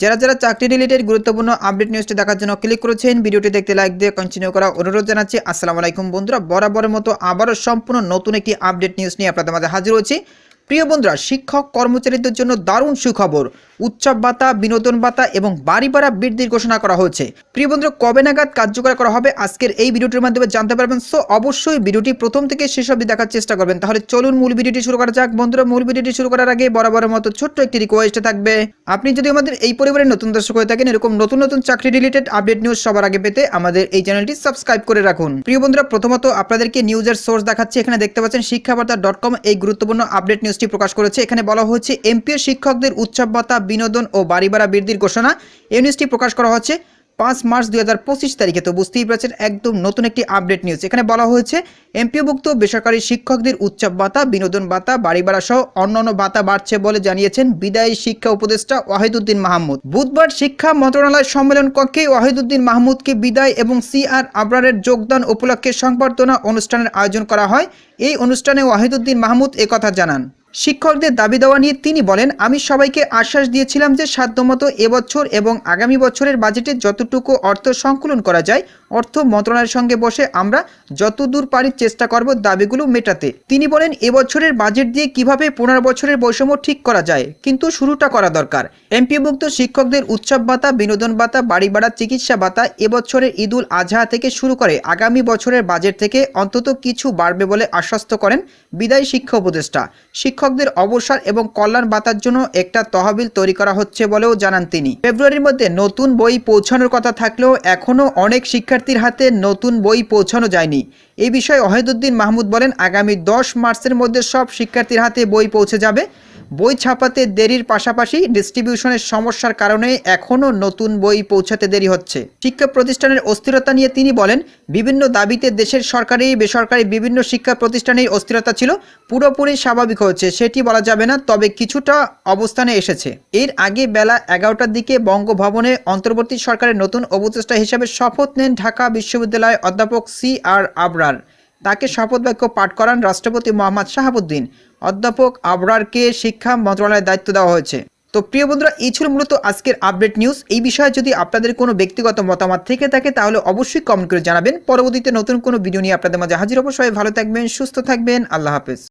যারা যারা চাকরি রিলেটেড গুরুত্বপূর্ণ আপডেট নিউজটি দেখার জন্য ক্লিক করেছেন, ভিডিওটি দেখতে লাইক দিয়ে কন্টিনিউ করা অনুরোধ জানাচ্ছি। আসসালামু আলাইকুম বন্ধুরা, বরাবরের মতো আবারও সম্পূর্ণ নতুন একটি আপডেট নিউজ নিয়ে আপনাদের মাঝে হাজির হয়েছি। প্রিয় বন্ধুরা, শিক্ষক কর্মচারীদের জন্য দারুণ সুখবর। উৎসব ভাতা, বিনোদন ভাতা এবং বাড়ি ভাড়া বৃদ্ধির ঘোষণা করা হয়েছে। প্রিয় বন্ধুরা, কবে নাগাদ কার্যকর করা হবে আজকের এই ভিডিওটির মাধ্যমে জানতে পারবেন। সো, অবশ্যই ভিডিওটি প্রথম থেকে শেষ অবধি দেখার চেষ্টা করবেন। তাহলে চলুন মূল ভিডিওটি শুরু করা যাক। বন্ধুরা, মূল ভিডিওটি শুরু করার আগে বরাবরের মতো ছোট্ট একটি রিকোয়েস্ট থাকবে। আপনি যদি আমাদের এই পরিবারের নতুন দর্শক হয়ে থাকেন, এরকম নতুন নতুন চাকরি রিলেটেড আপডেট নিউজ সবার আগে পেতে আমাদের এই চ্যানেলটি সাবস্ক্রাইব করে রাখুন। প্রিয় বন্ধুরা, প্রথমত আপনাদেরকে নিউজের সোর্স দেখাচ্ছি। এখানে দেখতে পাচ্ছেন শিক্ষাবার্তা ডট কম এই গুরুত্বপূর্ণ আপডেট নিউজটি প্রকাশ করেছে। এখানে বলা হয়েছে এমপিও শিক্ষকদের উৎসব ভাতা বিনোদন ও বাড়ি ভাড়া বৃদ্ধির ঘোষণা এই নিউজটি প্রকাশ করা হচ্ছে পাঁচ মার্চ দুই হাজার পঁচিশ তারিখে। তো বুঝতেই পারছেন, একদম নতুন একটি আপডেট নিউজ এখানে বলা হয়েছে এমপিওভুক্ত বেসরকারি শিক্ষকদের উৎসব ভাতা বিনোদন ভাতা বাড়ি ভাড়া সহ অন্যান্য ভাতা বাড়ছে বলে জানিয়েছেন বিদায়ী শিক্ষা উপদেষ্টা ওয়াহিদুদ্দিন মাহমুদ। বুধবার শিক্ষা মন্ত্রণালয় সম্মেলন কক্ষে ওয়াহিদুদ্দিন মাহমুদকে বিদায় এবং সি আর আবরারের যোগদান উপলক্ষে সংবর্ধনা অনুষ্ঠানের আয়োজন করা হয়। এই অনুষ্ঠানে ওয়াহিদুদ্দিন মাহমুদ একথা জানান। শিক্ষকদের দাবি দেওয়া নিয়ে তিনি বলেন, আমি সবাইকে আশ্বাস দিয়েছিলাম যে সাধ্যমতো এবছর এবং আগামী বছরের বাজেটে যতটুকু অর্থ সংকলন করা যায়, অর্থ মন্ত্রণালয়ের সঙ্গে বসে আমরা যতদূর পারি চেষ্টা করব দাবিগুলো মেটাতে। তিনি বলেন, এবছরের বাজেট দিয়ে কীভাবে পনেরো বছরের বৈষম্য ঠিক করা যায়, কিন্তু শুরুটা করা দরকার। এমপিভুক্ত শিক্ষকদের উৎসব ভাতা, বিনোদন ভাতা, বাড়ি ভাড়া, চিকিৎসা ভাতা এবছরের ঈদুল আজহা থেকে শুরু করে আগামী বছরের বাজেট থেকে অন্তত কিছু বাড়বে বলে আশ্বস্ত করেন বিদায়ী শিক্ষা উপদেষ্টা। শিক্ষকদের অবসর এবং কল্যাণ বাতার জন্য একটা তহবিল তৈরি করা হচ্ছে বলেও জানান তিনি। ফেব্রুয়ারির মধ্যে নতুন বই পৌঁছানোর কথা থাকলেও এখনও অনেক শিক্ষার্থীর হাতে নতুন বই পৌঁছানো যায়নি। এই বিষয়ে অহেদুদ্দিন মাহমুদ বলেন, আগামী দশ মার্চের মধ্যে সব শিক্ষার্থীর হাতে বই পৌঁছে যাবে। বই ছাপাতে দেরির পাশাপাশি ডিস্ট্রিবিউশনের সমস্যার কারণে এখনও নতুন বই পৌঁছাতে দেরি হচ্ছে। শিক্ষা প্রতিষ্ঠানের অস্থিরতা নিয়ে তিনি বলেন, বিভিন্ন দাবিতে দেশের সরকারি, বেসরকারি বিভিন্ন শিক্ষা প্রতিষ্ঠানের অস্থিরতা ছিল, পুরোপুরি স্বাভাবিক হয়েছে, সেটি বলা যাবে না, তবে কিছুটা অবস্থানে এসেছে। এর আগে বেলা এগারোটার দিকে বঙ্গভবনে অন্তর্বর্তী সরকারের নতুন উপদেষ্টা হিসেবে শপথ নেন ঢাকা বিশ্ববিদ্যালয়ের অধ্যাপক সি আর আবরার। তাকে শপথ বাক্য পাঠ করান রাষ্ট্রপতি মোহাম্মদ শাহাবুদ্দিন। অধ্যাপক আবরারকে শিক্ষা মন্ত্রণালয়ের দায়িত্ব দেওয়া হয়েছে। তো প্রিয় বন্ধুরা, এই ছিল মূলত আজকের আপডেট নিউজ এই বিষয়ে যদি আপনাদের কোনো ব্যক্তিগত মতামত থেকে থাকে, তাহলে অবশ্যই কমেন্ট করে জানাবেন। পরবর্তীতে নতুন কোনো ভিডিও নিয়ে আপনাদের মাঝে হাজির অবশ্যই ভালো থাকবেন, সুস্থ থাকবেন। আল্লাহ হাফেজ।